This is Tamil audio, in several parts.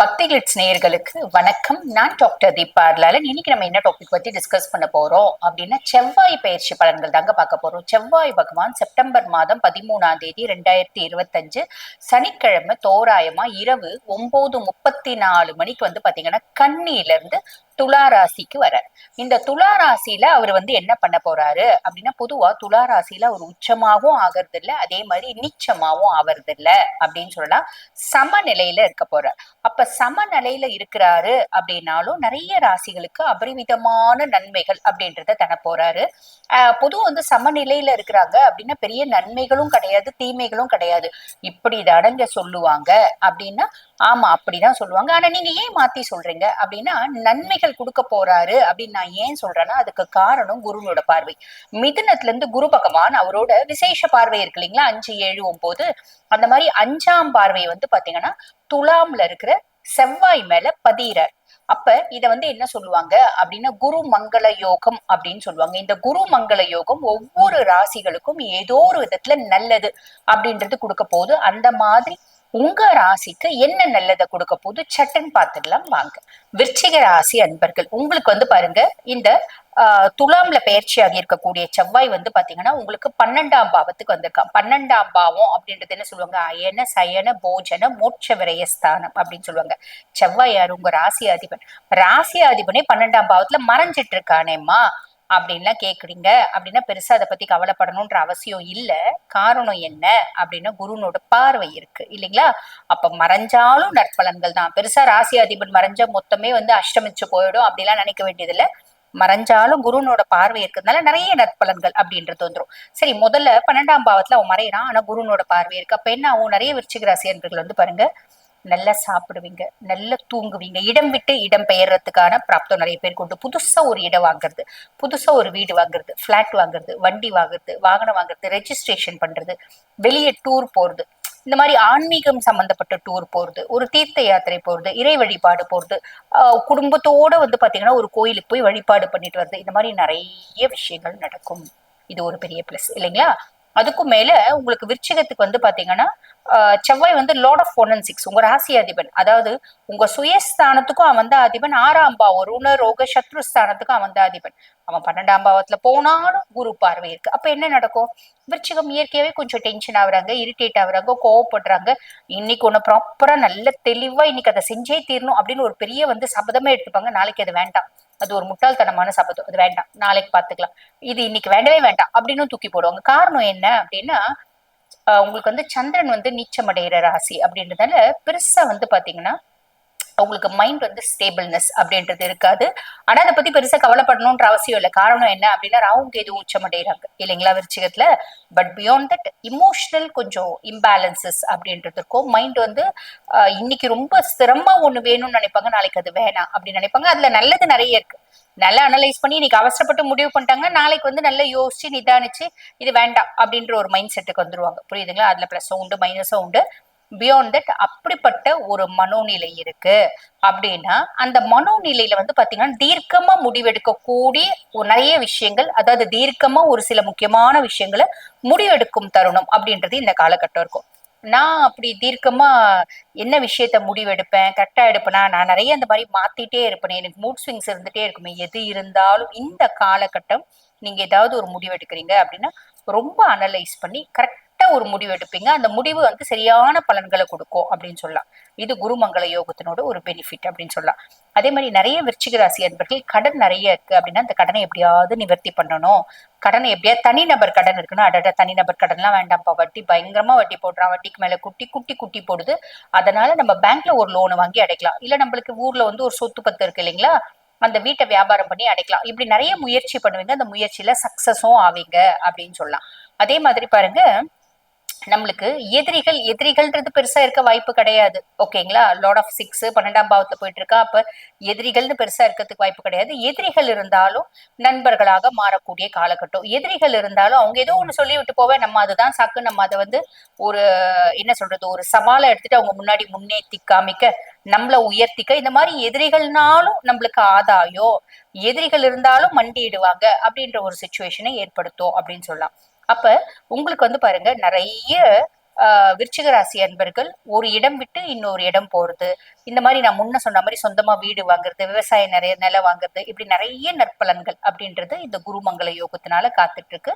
பக்தி கிளிட்ஸ் நேயர்களுக்கு வணக்கம். நான் டாக்டர் தீபா அர்லாலன் இன்னைக்கு நம்ம என்ன டாபிக் பத்தி டிஸ்கஸ் பண்ண போறோம் அப்படின்னா செவ்வாய் பயிற்சி பலன்கள் தாங்க பார்க்க போறோம். செவ்வாய் பகவான் செப்டம்பர் மாதம் பதிமூணாம் தேதி ரெண்டாயிரத்தி இருபத்தஞ்சு சனிக்கிழமை தோராயமா இரவு ஒன்பது முப்பத்தி நாலு மணிக்கு வந்து பாத்தீங்கன்னா கன்னியில இருந்து துலா ராசிக்கு வர்றார். இந்த துலா ராசியில அவர் வந்து என்ன பண்ண போறாரு? அப்படின்னா பொதுவா துலா ராசியில அவர் உச்சமாகவும் ஆகிறது இல்ல அதே மாதிரி நீச்சமாகவும் ஆவறது இல்ல அப்படின்னு சொல்லலாம். சமநிலையில இருக்க போறார். அப்ப சமநிலையில இருக்கிறாரு அப்படின்னாலும் நிறைய ராசிகளுக்கு அபரிமிதமான நன்மைகள் அப்படின்றத தன போறாரு. ஆஹ் பொதுவா வந்து சமநிலையில இருக்கிறாங்க அப்படின்னா பெரிய நன்மைகளும் கிடையாது தீமைகளும் கிடையாது. இப்படி அடங்க சொல்லுவாங்க அப்படின்னா ஆமா அப்படிதான் சொல்லுவாங்க. ஆனா நீங்க ஏன் மாத்தி சொல்றீங்க? அப்படின்னா நன்மைகள் கொடுக்க போறாரு அப்படின்னு நான் ஏன் சொல்றேன்னா அதுக்கு காரணம் குருனோட பார்வை. மிதுனத்துல இருந்து குரு பகவான் அவரோட விசேஷ பார்வை இருக்கு இல்லைங்களா? அஞ்சு ஏழு ஒன்பது. அந்த மாதிரி அஞ்சாம் பார்வையை வந்து பாத்தீங்கன்னா துலாம்ல இருக்கிற செவ்வாய் மேல பதிகிறார் அப்ப இத வந்து என்ன சொல்லுவாங்க? அப்படின்னா குரு மங்கள யோகம் அப்படின்னு சொல்லுவாங்க. இந்த குரு மங்கள யோகம் ஒவ்வொரு ராசிகளுக்கும் ஏதோ ஒரு விதத்துல நல்லது அப்படின்றது கொடுக்க போகுது. அந்த மாதிரி உங்க ராசிக்கு என்ன நல்லதை கொடுக்க போது சட்டன் பார்த்துடலாம் வாங்க. விருச்சிக ராசி அன்பர்கள் உங்களுக்கு வந்து பாருங்க இந்த ஆஹ் துலாம்ல பயிற்சியாகி இருக்கக்கூடிய செவ்வாய் வந்து பாத்தீங்கன்னா உங்களுக்கு பன்னெண்டாம் பாவத்துக்கு வந்திருக்கான் பன்னெண்டாம் பாவம் அப்படின்றது என்ன சொல்லுவாங்க? அயன சயன போஜன மோட்ச விரயஸ்தானம் அப்படின்னு சொல்லுவாங்க. செவ்வாய் யாரு? உங்க ராசி அதிபன். ராசி அதிபனே பன்னெண்டாம் பாவத்துல மறைஞ்சிட்டு இருக்கானேம்மா. அப்படின்லாம் கேக்குறீங்க? அப்படின்னா பெருசா அதை பத்தி கவலைப்படணும்ன்ற அவசியம் இல்ல. காரணம் என்ன? அப்படின்னா குருனோட பார்வை இருக்கு. இல்லைங்களா? அப்ப மறைஞ்சாலும் நற்பலன்கள் தான். பெருசா ராசி அதிபன் மறைஞ்ச மொத்தமே வந்து அஷ்டமிச்சு போயிடும். அப்படிலாம் நினைக்க வேண்டியதில்லை. மறைஞ்சாலும் குருனோட பார்வை இருக்கிறதுனால நிறைய நற்பலன்கள் அப்படின்றது வந்துடும் சரி முதல்ல பன்னெண்டாம் பாவத்துல அவன் மறையிறான். ஆனா குருனோட பார்வை இருக்கு. அப்ப என்ன அவன் நிறைய விருச்சிக ராசி என்பர்கள் வந்து பாருங்க நல்லா சாப்பிடுவீங்க நல்லா தூங்குவீங்க. இடம் விட்டு இடம் பெயர்றதுக்கான பிராப்தம் நிறைய பேர் கொண்டு புதுசா ஒரு இடம் வாங்குறது புதுசா ஒரு வீடு வாங்குறது ஃப்ளாட் வாங்குறது வண்டி வாங்குறது வாகனம் வாங்குறது ரெஜிஸ்ட்ரேஷன் பண்றது வெளியே டூர் போறது. இந்த மாதிரி ஆன்மீகம் சம்பந்தப்பட்ட டூர் போகிறது ஒரு தீர்த்த யாத்திரை போகிறது இறை வழிபாடு போகிறது குடும்பத்தோடு குடும்பத்தோட வந்து பார்த்தீங்கன்னா ஒரு கோயிலுக்கு போய் வழிபாடு பண்ணிட்டு வருது இந்த மாதிரி நிறைய விஷயங்கள் நடக்கும். இது ஒரு பெரிய ப்ளஸ் இல்லைங்களா? அதுக்கும் மேல உங்களுக்கு விருச்சிகத்துக்கு வந்து பாத்தீங்கன்னா செவ்வாய் வந்து lord of one and six உங்க ராசி அதிபன். அதாவது உங்க சுயஸ்தானத்துக்கும் அவன் தான் அதிபன். ஆறாம் பாவம் ருண ரோக சத்ரு ஸ்தானத்துக்கும் அவன் தான் அதிபன். அவன் பன்னெண்டாம் பாவத்துல போனாலும் குரு பார்வை இருக்கு. அப்ப என்ன நடக்கும்? விருச்சிகம் இயற்கையாவே கொஞ்சம் டென்ஷன் ஆகுறாங்க இரிட்டேட் ஆகுறாங்க கோவப்படுறாங்க. இன்னைக்கு ஒண்ணு ப்ராப்பரா நல்ல தெளிவா இன்னைக்கு அதை செஞ்சே தீரணும் அப்படின்னு ஒரு பெரிய வந்து சபதமே எடுத்துப்பாங்க. நாளைக்கு அது வேண்டாம். அது ஒரு முட்டாள்தனமான சபதம் அது வேண்டாம். நாளைக்கு பாத்துக்கலாம். இது இன்னைக்கு வேண்டவே வேண்டாம். அப்படின்னு தூக்கி போடுவாங்க. காரணம் என்ன அப்படின்னா ஆஹ் உங்களுக்கு வந்து சந்திரன் வந்து நீச்சமடைகிற ராசி அப்படின்றதால பெருசா வந்து பாத்தீங்கன்னா உங்களுக்கு மைண்ட் வந்து ஸ்டேபிள்னஸ் அப்படின்றது இருக்காது. ஆனா அதை பத்தி பெருசா கவலைப்படணும்ன்ற அவசியம் இல்லை. காரணம் என்ன அப்படின்னா ராவும் கேது உச்சமடைகிறாங்க இல்லைங்களா விருச்சிகத்துல? பட் பியாண்ட் தட் இமோஷனல் கொஞ்சம் இம்பேலன்சஸ் அப்படின்றது இருக்கும். மைண்ட் வந்து இன்னைக்கு ரொம்ப ஸ்திரமா ஒண்ணு வேணும்னு நினைப்பாங்க. நாளைக்கு அது வேணாம் அப்படின்னு நினைப்பாங்க. அதுல நல்லது நிறைய இருக்கு. நல்லா அனலைஸ் பண்ணி இன்னைக்கு அவசரப்பட்டு முடிவு பண்ணிட்டாங்க நாளைக்கு வந்து நல்லா யோசிச்சு நிதானிச்சு இது வேண்டாம் அப்படின்ற ஒரு மைண்ட் செட்டுக்கு வந்துருவாங்க. புரியுதுங்களா? அதுல பிளஸும் உண்டு மைனஸும் உண்டு. பியாண்ட் தட் அப்படிப்பட்ட ஒரு மனோநிலை இருக்கு. அப்படின்னா அந்த மனோநிலையில வந்து பாத்தீங்கன்னா தீர்க்கமா முடிவெடுக்கக்கூடிய நிறைய விஷயங்கள் அதாவது தீர்க்கமா ஒரு சில முக்கியமான விஷயங்களை முடிவெடுக்கும் தருணம் அப்படின்றது இந்த காலகட்டம் இருக்கும். நான் அப்படி தீர்க்கமா என்ன விஷயத்த முடிவெடுப்பேன் கரெக்டா எடுப்பேனா? நான் நிறைய அந்த மாதிரி மாத்திட்டே இருப்பேன் எனக்கு மூட் ஸ்விங்ஸ் இருந்துட்டே இருக்குமே எது இருந்தாலும் இந்த காலகட்டம் நீங்க ஏதாவது ஒரு முடிவு எடுக்கிறீங்க அப்படின்னா ரொம்ப அனலைஸ் பண்ணி கரெக்ட் ஒரு முடிவு எடுப்பீங்க? அந்த முடிவு வந்து சரியான பலன்களை கொடுக்கும் அப்படின்னு சொல்லலாம். இது குருமங்கள யோகத்தினோட ஒரு பெனிஃபிட் அப்படின்னு சொல்லலாம். அதே மாதிரி நிறைய விருச்சிக ராசி அன்பர்கள் கடன் நிறைய இருக்கு அப்படின்னா அந்த கடனை எப்படியாவது நிவர்த்தி பண்ணணும். கடனை எப்படியாவது தனிநபர் கடன் இருக்குன்னா அடட தனிநபர் கடன்லாம் வேண்டாம்ப்பா. வட்டி பயங்கரமா வட்டி போடுறான். வட்டிக்கு மேல குட்டி குட்டி குட்டி போடுது. அதனால நம்ம பேங்க்ல ஒரு லோன் வாங்கி அடைக்கலாம். இல்ல நம்மளுக்கு ஊர்ல வந்து ஒரு சொத்து பத்து இருக்கு இல்லைங்களா? அந்த வீட்டை வியாபாரம் பண்ணி அடைக்கலாம். இப்படி நிறைய முயற்சி பண்ணுவீங்க. அந்த முயற்சியில சக்சஸும் ஆவீங்க அப்படின்னு சொல்லலாம். அதே மாதிரி பாருங்க நம்மளுக்கு எதிரிகள் எதிரிகள்ன்றது பெருசா இருக்க வாய்ப்பு கிடையாது. ஓகேங்களா லார்ட் ஆஃப் சிக்ஸ் பன்னெண்டாம் பாவத்துல போயிட்டு இருக்கா அப்ப எதிரிகள்னு பெருசா இருக்கிறதுக்கு வாய்ப்பு கிடையாது. எதிரிகள் இருந்தாலும் நண்பர்களாக மாறக்கூடிய காலகட்டம். எதிரிகள் இருந்தாலும் அவங்க ஏதோ ஒண்ணு சொல்லி விட்டு போவேன் நம்ம அதுதான் சாக்கு. நம்ம அதை வந்து ஒரு என்ன சொல்றது ஒரு சவாலை எடுத்துட்டு அவங்க முன்னாடி முன்னேற்றி காமிக்க நம்மள உயர்த்திக்க இந்த மாதிரி எதிரிகள்னாலும் நம்மளுக்கு ஆதாயம். எதிரிகள் இருந்தாலும் மண்டியிடுவாங்க அப்படின்ற ஒரு சுச்சுவேஷனை ஏற்படுத்தும் அப்படின்னு சொல்லலாம். அப்ப உங்களுக்கு வந்து பாருங்க நிறைய ஆஹ் விருச்சிக ராசி அன்பர்கள் ஒரு இடம் விட்டு இன்னொரு இடம் போறது. இந்த மாதிரி நான் முன்ன சொன்ன மாதிரி சொந்தமா வீடு வாங்குறது விவசாய நிறைய நிலம் வாங்குறது இப்படி நிறைய நற்பலன்கள் அப்படின்றது இந்த குருமங்கள யோகத்தினால காத்துட்டு இருக்கு.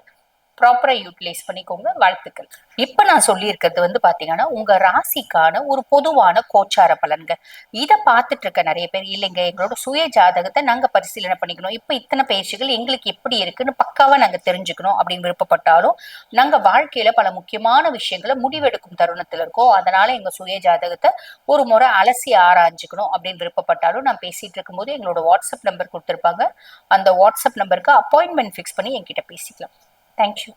ப்ராப்பரா யூட்டிலைஸ் பண்ணிக்கோங்க. வாழ்த்துக்கள். இப்ப நான் சொல்லியிருக்கிறது வந்து பாத்தீங்கன்னா உங்க ராசிக்கான ஒரு பொதுவான கோச்சார பலன்கள். இதை பார்த்துட்டு இருக்க நிறைய பேர் இல்லைங்க எங்களோட சுய ஜாதகத்தை நாங்க பரிசீலனை பண்ணிக்கணும். இப்ப இத்தனை பயிற்சிகள் எங்களுக்கு எப்படி இருக்குன்னு பக்காவா நாங்க தெரிஞ்சுக்கணும் அப்படின்னு விருப்பப்பட்டாலும் நாங்க வாழ்க்கையில பல முக்கியமான விஷயங்களை முடிவெடுக்கும் தருணத்துல இருக்கோம் அதனால எங்க சுய ஜாதகத்தை ஒரு முறை அலசி ஆராய்ஞ்சுக்கணும் அப்படின்னு விருப்பப்பட்டாலும் நான் பேசிட்டு இருக்கும்போது எங்களோட வாட்ஸ்அப் நம்பர் கொடுத்துருப்பாங்க. அந்த வாட்ஸ்அப் நம்பருக்கு அப்பாயின்மெண்ட் ஃபிக்ஸ் பண்ணி என்கிட்ட பேசிக்கலாம். தேங்க்யூ